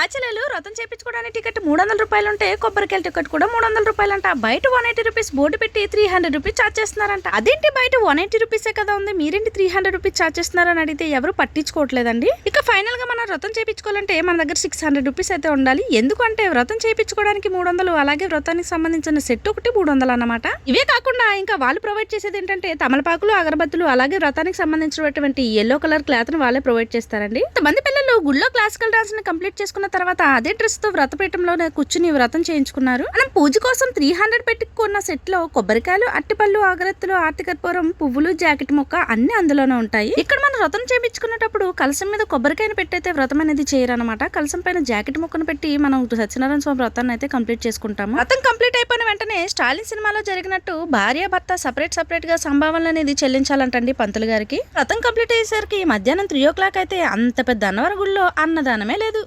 బాచలలు రథం చేయించుకోవడానికి టికెట్ మూడు వందల రూపాయలు ఉంటే కొబ్బరికాయల టికెట్ కూడా మూడు వందల రూపాయలంట. బయట వన్ ఎయిటీ రూపీస్ బోర్డు పెట్టి త్రీ హండ్రెడ్ రూపీస్ చార్జ్ చేస్తున్నారంట. అదేంటి బయట వన్ ఎయిటీ రూపీసే కదా ఉంది? మీరేంటి త్రీ హండ్రెడ్ రూపీస్ చార్జ్ చేస్తున్నారని అడిగితే ఎవరు పట్టించుకోవట్లేదండి? ఇక ఫైనల్గా మనం వ్రతం చేయించుకోవాలంటే మన దగ్గర సిక్స్ హండ్రెడ్ రూపీస్ అయితే ఉండాలి. ఎందుకంటే వ్రతం చేయించుకోవడానికి మూడు వందలు అలాగే వ్రతానికి సంబంధించిన సెట్ ఒకటి మూడు వందలు అన్నమాట. ఇవే కాకుండా ఇంకా వాళ్ళు ప్రొవైడ్ చేసేది ఏంటంటే తమలపాకులు అగరబత్తులు అలాగే వ్రతానికి సంబంధించినటువంటి ఎల్లో కలర్ క్లాత్ను వాళ్ళే ప్రొవైడ్ చేస్తారండి. కొంతమంది పిల్లలు గుళ్ళో క్లాసికల్ డాన్స్ని కంప్లీట్ చేసుకున్న తర్వాత అదే డ్రెస్తో వ్రతపీఠంలోనే కూర్చుని వ్రతం చేయించుకున్నారు. మనం పూజ కోసం త్రీ హండ్రెడ్ పెట్టుకున్న సెట్లో కొబ్బరికాయలు అట్టిపళ్ళు ఆగరత్తులు ఆర్తికర్పూరం పువ్వులు జాకెట్ ముక్క అన్ని అందులోనే ఉంటాయి. ఇక్కడ మనం వ్రతం చేయించుకునేటప్పుడు కలసం మీద కొబ్బరికాయను పెట్టయితే వ్రతం అనేది చేయరనమాట కలసం పైన జాకెట్ ముక్కను పెట్టి మనం సత్యనారాయణ స్వామి వ్రతాన్ని అయితే కంప్లీట్ చేసుకుంటాము. వ్రతం కంప్లీట్ అయిపోయిన వెంటనే స్టాలిన్ సినిమాలో జరిగినట్టు భార్య భర్త సపరేట్ సపరేట్గా సంభావనలు అనేది చెల్లించాలంటండి పంతులు గారికి. వ్రతం కంప్లీట్ అయ్యేసరికి మధ్యాహ్నం త్రీ ఓ క్లాక్ అయితే అంత పెద్ద అన్నవరగుళ్ళో అన్నదానమే లేదు.